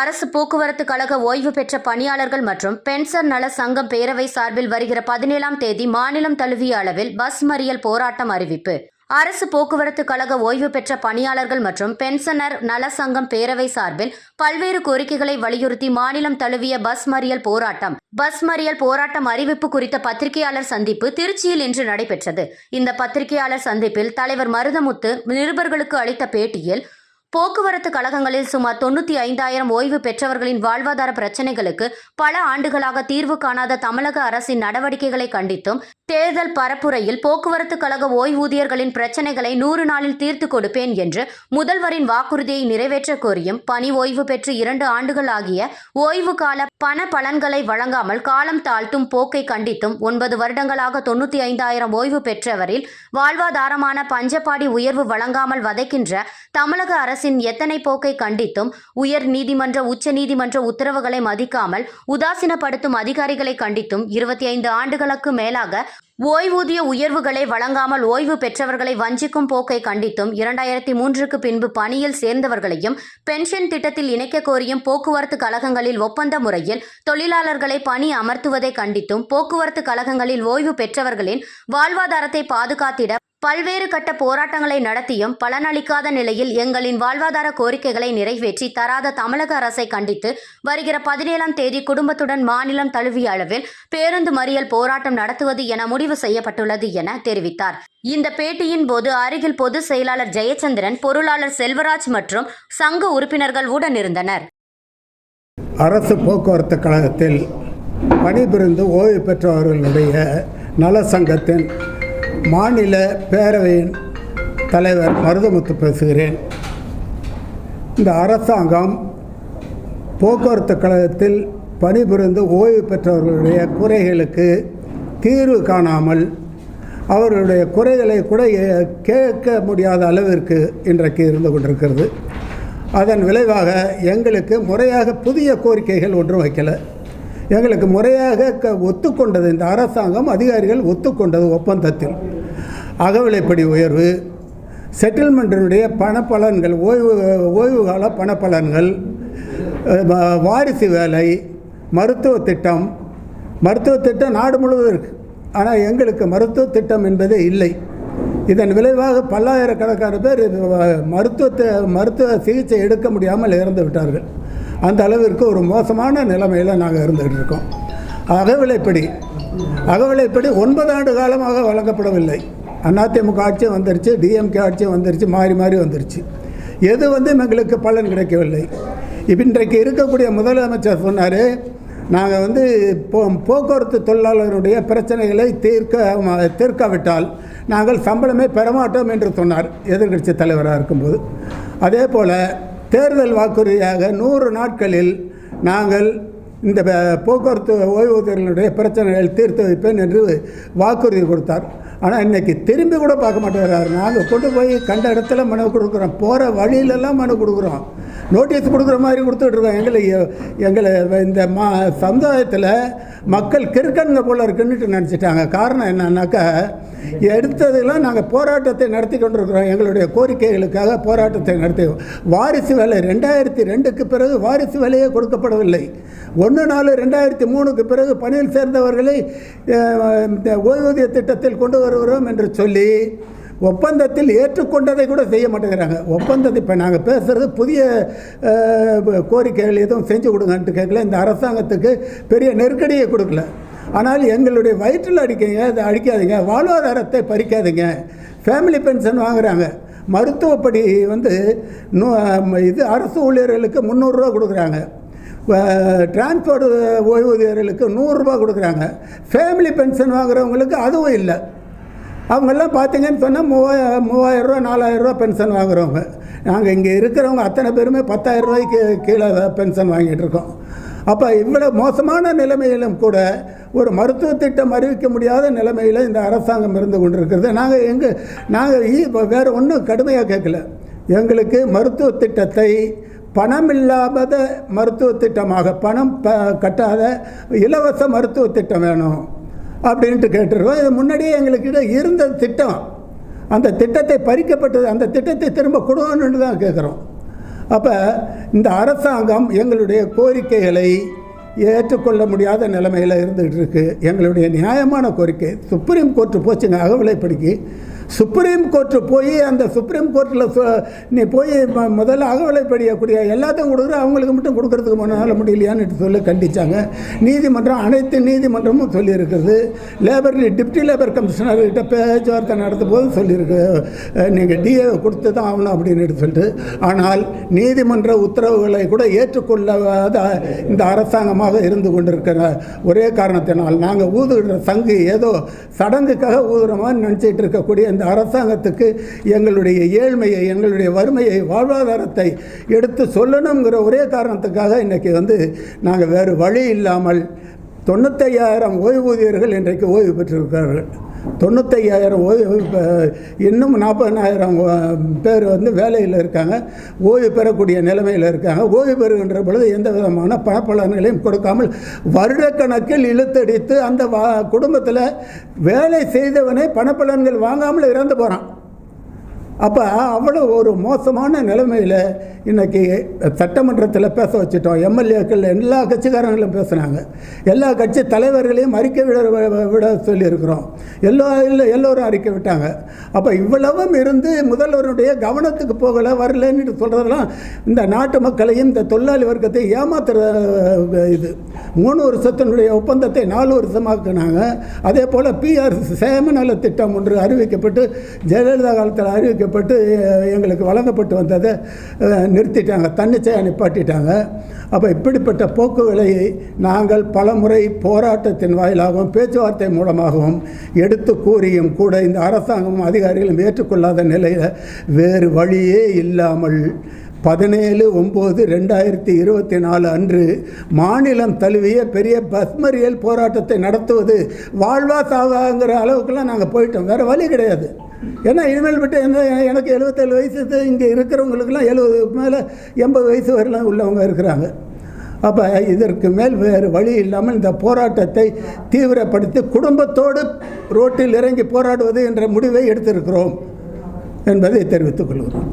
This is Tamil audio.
அரசு போக்குவரத்து கழக ஓய்வு பெற்ற பணியாளர்கள் மற்றும் பென்சர் நல சங்கம் பேரவை சார்பில் வருகிற பதினேழாம் தேதி மாநிலம் தழுவிய அளவில் பஸ் மறியல் போராட்டம் அறிவிப்பு. அரசு போக்குவரத்து கழக ஓய்வு பெற்ற பணியாளர்கள் மற்றும் பென்ஷனர் நல சங்கம் பேரவை சார்பில் பல்வேறு கோரிக்கைகளை வலியுறுத்தி மாநிலம் தழுவிய பஸ் மறியல் போராட்டம். பஸ் மறியல் போராட்டம் அறிவிப்பு குறித்த பத்திரிகையாளர் சந்திப்பு திருச்சியில் இன்று நடைபெற்றது. இந்த பத்திரிகையாளர் சந்திப்பில் தலைவர் மருதமுத்து நிருபர்களுக்கு அளித்த பேட்டியில் போக்குவரத்து கழகங்களில் சுமார் தொண்ணூத்தி ஐந்தாயிரம் ஓய்வு பெற்றவர்களின் வாழ்வாதார பிரச்சினைகளுக்கு பல ஆண்டுகளாக தீர்வு காணாத தமிழக அரசின் நடவடிக்கைகளை கண்டித்தும் தேர்தல் பரப்புரையில் போக்குவரத்து கழக ஓய்வூதியர்களின் பிரச்சினைகளை நூறு நாளில் தீர்த்து கொடுப்பேன் என்று முதல்வரின் வாக்குறுதியை நிறைவேற்ற கோரியும் பணி ஓய்வு பெற்று இரண்டு ஆண்டுகள் ஆகிய ஓய்வு கால பண பலன்களை வழங்காமல் காலம் தாழ்த்தும் போக்கை கண்டித்தும் ஒன்பது வருடங்களாக தொண்ணூற்றி ஐந்தாயிரம் ஓய்வு பெற்றவரில் வாழ்வாதாரமான பஞ்சப்பாடி உயர்வு வழங்காமல் வதைக்கின்ற தமிழக அரசின் எத்தனை போக்கை கண்டித்தும் உயர் நீதிமன்ற உச்ச நீதிமன்ற உத்தரவுகளை மதிக்காமல் உதாசீனப்படுத்தும் அதிகாரிகளை கண்டித்தும் இருபத்தி ஐந்து ஆண்டுகளுக்கு மேலாக ஓய்வூதிய உயர்வுகளை வழங்காமல் ஓய்வு பெற்றவர்களை வஞ்சிக்கும் போக்கை கண்டித்தும் இரண்டாயிரத்தி மூன்றுக்கு பின்பு பணியில் சேர்ந்தவர்களையும் பென்ஷன் திட்டத்தில் இணைக்க கோரியும் போக்குவரத்து கழகங்களில் ஒப்பந்த முறையில் தொழிலாளர்களை பணி அமர்த்துவதை கண்டித்தும் போக்குவரத்து கழகங்களில் ஓய்வு பெற்றவர்களின் வாழ்வாதாரத்தை பாதுகாத்திட பல்வேறு கட்ட போராட்டங்களை நடத்தியும் பலனளிக்காத நிலையில் எங்களின் வாழ்வாதார கோரிக்கைகளை நிறைவேற்றி தராத தமிழக அரசை கண்டித்து வருகிற பதினேழாம் தேதி குடும்பத்துடன் மாநிலம் தழுவிய அளவில் பேருந்து மறியல் போராட்டம் நடத்துவது என முடிவு செய்யப்பட்டுள்ளது என தெரிவித்தார். இந்த பேட்டியின் போது அருகில் பொதுச் செயலாளர் ஜெயச்சந்திரன் பொருளாளர் செல்வராஜ் மற்றும் சங்க உறுப்பினர்கள் உடனிருந்தனர். அரசு போக்குவரத்து கழகத்தில் பணிபுரிந்து ஓய்வு பெற்றவர்களுடைய நல சங்கத்தின் மாநில பேரவையின் தலைவர் மருதமுத்து பேசுகிறேன். இந்த அரசாங்கம் போக்குவரத்து கழகத்தில் பணிபுரிந்து ஓய்வு பெற்றவர்களுடைய குறைகளுக்கு தீர்வு காணாமல் அவர்களுடைய குறைகளை கூட ஏ- கேட்க முடியாத அளவிற்கு இன்றைக்கு இருந்து கொண்டிருக்கிறது. அதன் விளைவாக எங்களுக்கு முறையாக புதிய கோரிக்கைகள் ஒன்றும் வைக்கலை. எங்களுக்கு முறையாக க ஒத்துக்கொண்டது இந்த அரசாங்கம் அதிகாரிகள் ஒத்துக்கொண்டது ஒப்பந்தத்தில். அகவிலைப்படி உயர்வு செட்டில்மெண்ட்டினுடைய பணப்பலன்கள் ஓய்வு ஓய்வு கால பணப்பலன்கள் வாரிசு வேலை மருத்துவ திட்டம். மருத்துவ திட்டம் நாடு முழுவதும் இருக்குது ஆனால் எங்களுக்கு மருத்துவ திட்டம் என்பதே இல்லை. இதன் விளைவாக பல்லாயிரக்கணக்கான பேர் இது மருத்துவத்தை மருத்துவ சிகிச்சை எடுக்க முடியாமல் இறந்து விட்டார்கள். அந்த அளவிற்கு ஒரு மோசமான நிலைமையில் நாங்கள் இருந்துகிட்டு இருக்கோம். அகவிலைப்படி. அகவிலைப்படி ஒன்பது ஆண்டு காலமாக வழங்கப்படவில்லை. அதிமுக ஆட்சியும் வந்துருச்சு டிஎம்கே ஆட்சியும் வந்துருச்சு மாறி மாறி வந்துருச்சு. எது வந்து எங்களுக்கு பலன் கிடைக்கவில்லை. இப்போ இன்றைக்கு இருக்கக்கூடிய முதலமைச்சர் சொன்னார் நாங்கள் வந்து போ போக்குவரத்து தொழிலாளர்களுடைய பிரச்சனைகளை தீர்க்க தீர்க்காவிட்டால் நாங்கள் சம்பளமே பெறமாட்டோம் என்று சொன்னார் எதிர்க்கட்சி தலைவராக இருக்கும்போது. அதே போல் தேர்தல் வாக்குறுதியாக நூறு நாட்களில் நாங்கள் இந்த போக்குவரத்து ஓய்வூதியர்களுடைய பிரச்சனைகள் தீர்த்து வைப்பேன் என்று வாக்குறுதி கொடுத்தார். ஆனால் இன்றைக்கி திரும்பி கூட பார்க்க மாட்டேங்கிறார். நாங்கள் கொண்டு போய் கண்ட இடத்துல மனு கொடுக்குறோம். போகிற வழியிலெல்லாம் மனு கொடுக்குறோம். நோட்டீஸ் கொடுக்குற மாதிரி கொடுத்துட்ருக்கோம் எங்களை எங்களை இந்த மா சமுதாயத்தில் மக்கள் கிறுக்கனுங்க போல இருக்குன்னுட்டு நினச்சிட்டாங்க. காரணம் என்னன்னாக்கா எடுத்ததெல்லாம் நாங்கள் போராட்டத்தை நடத்தி கொண்டிருக்கிறோம். எங்களுடைய கோரிக்கைகளுக்காக போராட்டத்தை நடத்தி வாரிசு வேலை ரெண்டாயிரத்தி ரெண்டுக்கு பிறகு வாரிசு வேலையே கொடுக்கப்படவில்லை. ஒன்று நாலு ரெண்டாயிரத்தி மூணுக்கு பிறகு பணியில் சேர்ந்தவர்களை ஓய்வூதிய திட்டத்தில் கொண்டு வருகிறோம் என்று சொல்லி ஒப்பந்தத்தில் ஏற்றுக்கொண்டதை கூட செய்ய மாட்டேங்கிறாங்க. ஒப்பந்தத்தை இப்போ நாங்கள் பேசுகிறது புதிய கோரிக்கைகள் எதுவும் செஞ்சு கொடுங்கன்ட்டு கேட்கல. இந்த அரசாங்கத்துக்கு பெரிய நெருக்கடியை கொடுக்கல. ஆனால் எங்களுடைய வயிற்றில் அடிக்கிங்க அதை அடிக்காதீங்க. வாழ்வாதாரத்தை பறிக்காதீங்க. ஃபேமிலி பென்ஷன் வாங்குறாங்க. மருத்துவப்படி வந்து நூ- இது அரசு ஊழியர்களுக்கு முந்நூறுரூவா கொடுக்குறாங்க. டிரான்ஸ்போர்ட் ஓய்வூதியர்களுக்கு நூறுரூவா கொடுக்குறாங்க. ஃபேமிலி பென்ஷன் வாங்குறவங்களுக்கு அதுவும் இல்லை. அவங்கெல்லாம் பார்த்தீங்கன்னு சொன்னால் மூவாயிரம் மூவாயிரரூவா நாலாயிரரூவா பென்ஷன் வாங்குறவங்க. நாங்கள் இங்கே இருக்கிறவங்க அத்தனை பேருமே பத்தாயிரம் ரூபாய்க்கு கீழே பென்ஷன் வாங்கிட்டு இருக்கோம். அப்போ இவ்வளோ மோசமான நிலைமையிலும் கூட ஒரு மருத்துவ திட்டம் அறிவிக்க முடியாத நிலைமையில் இந்த அரசாங்கம் இருந்து கொண்டிருக்கிறது. நாங்கள் எங்கள் நாங்கள் வேறு ஒன்றும் கடுமையாக கேட்கல. எங்களுக்கு மருத்துவ திட்டத்தை பணம் இல்லாத மருத்துவ திட்டமாக பணம் ப கட்டாத இலவச மருத்துவ திட்டம் வேணும். அப்படின்ட்டு கேட்டுருக்கோம் இது முன்னாடியே எங்களுக்கிட்ட இருந்த திட்டம். அந்த திட்டத்தை பறிக்கப்பட்டது அந்த திட்டத்தை திரும்ப கொடுக்கணுன்னு தான் கேட்குறோம் அப்போ இந்த அரசாங்கம் எங்களுடைய கோரிக்கைகளை ஏற்றுக்கொள்ள முடியாத நிலைமையில் இருந்துகிட்டு இருக்குது எங்களுடைய நியாயமான கோரிக்கை சுப்ரீம் கோர்ட்டு போச்சுங்க அகவிலைப்படிக்கு. சுப்ரீம் கோர்ட்டு போய் அந்த சுப்ரீம் கோர்ட்டில் நீ போய் ம- முதல்ல அகவிலைப்படியக்கூடிய எல்லாத்தையும் கொடுக்குற அவங்களுக்கு மட்டும் கொடுக்கறதுக்கு முன்னால் முடியலையான்னு சொல்லி கண்டிச்சாங்க. நீதிமன்றம் அனைத்து நீதிமன்றமும் சொல்லியிருக்குது. லேபர் டிப்டி லேபர் கமிஷனர்கிட்ட பேச்சுவார்த்தை நடத்தும் போது சொல்லியிருக்கு நீங்கள் டிஏ கொடுத்து தான் ஆகணும் அப்படின்னு சொல்லிட்டு. ஆனால் நீதிமன்ற உத்தரவுகளை கூட ஏற்றுக்கொள்ளாத இந்த அரசாங்கமாக இருந்து கொண்டிருக்கிற ஒரே காரணத்தினால் நாங்கள் ஊதுகிற சங்கு ஏதோ சடங்குக்காக ஊதுற மாதிரி நினச்சிட்டு இருக்கக்கூடிய இந்த அரசாங்கத்துக்கு எங்களுடைய ஏழ்மையை எங்களுடைய வறுமையை வாழ்வாதாரத்தை எடுத்து சொல்லணுங்கிற ஒரே காரணத்துக்காக இன்றைக்கி வந்து நாங்கள் வேறு வழி இல்லாமல் தொண்ணூத்தையாயிரம் ஓய்வூதியர்கள் இன்றைக்கு ஓய்வு பெற்றிருக்கிறார்கள். தொண்ணூத்தையாயிரம் ஓய்வு இன்னும் நாற்பதனாயிரம் பேர் வந்து வேலையில் இருக்காங்க. ஓய்வு பெறக்கூடிய நிலைமையில் இருக்காங்க. ஓய்வு பெறுகின்ற பொழுது எந்த விதமான பணப்பலன்களையும் கொடுக்காமல் வருடக்கணக்கில் இழுத்தடித்து அந்த வா குடும்பத்தில் வேலை செய்தவனே பணப்பலன்கள் வாங்காமல் இறந்து போகிறான் அப்போ அவ்வளோ ஒரு மோசமான நிலைமையில் இன்றைக்கி சட்டமன்றத்தில் பேச வச்சுட்டோம். எம்எல்ஏக்கள் எல்லா கட்சிக்காரங்களும் பேசுனாங்க. எல்லா கட்சி தலைவர்களையும் அறிக்கை விட விட சொல்லியிருக்கிறோம். எல்லோ இல்லை எல்லோரும் அறிக்கை விட்டாங்க. அப்போ இவ்வளவும் இருந்து முதல்வருடைய கவனத்துக்கு போகலை வரலன்னு சொல்கிறதெல்லாம் இந்த நாட்டு மக்களையும் இந்த தொழிலாளி வர்க்கத்தை ஏமாத்துற இது. மூணு வருஷத்தினுடைய ஒப்பந்தத்தை நாலு வருஷமாக்குனாங்க. அதே போல் பிஆர் சேமநல திட்டம் ஒன்று அறிவிக்கப்பட்டு ஜெயலலிதா காலத்தில் அறிவிக்கப்பட்டு கொடுக்கப்பட்டு எங்களுக்கு வழங்கப்பட்டு வந்ததை நிறுத்திட்டாங்க தன்னிச்சையாக நிப்பாட்டிட்டாங்க. அப்போ இப்படிப்பட்ட போக்குகளை நாங்கள் பலமுறை போராட்டத்தின் வாயிலாகவும் பேச்சுவார்த்தை மூலமாகவும் எடுத்து கூறியும் கூட இந்த அரசாங்கமும் அதிகாரிகளும் ஏற்றுக்கொள்ளாத நிலையில் வேறு வழியே இல்லாமல் பதினேழு ஒம்பது ரெண்டாயிரத்தி இருபத்தி நாலு அன்று மாநிலம் தழுவிய பெரிய பஸ்மரியல் போராட்டத்தை நடத்துவது வாழ்வா சாவாங்கிற அளவுக்குலாம் நாங்கள் போயிட்டோம். வேறு வழி கிடையாது. ஏன்னா இனிமேல் விட்டு என்ன எனக்கு எழுபத்தேழு வயசு இங்கே இருக்கிறவங்களுக்கெல்லாம் எழுபது மேலே எண்பது வயசு வரலாம் உள்ளவங்க இருக்கிறாங்க. அப்போ இதற்கு மேல் வேறு வழி இல்லாமல் இந்த போராட்டத்தை தீவிரப்படுத்தி குடும்பத்தோடு ரோட்டில் இறங்கி போராடுவது என்ற முடிவை எடுத்திருக்கிறோம் என்பதை தெரிவித்துக் கொள்கிறோம்.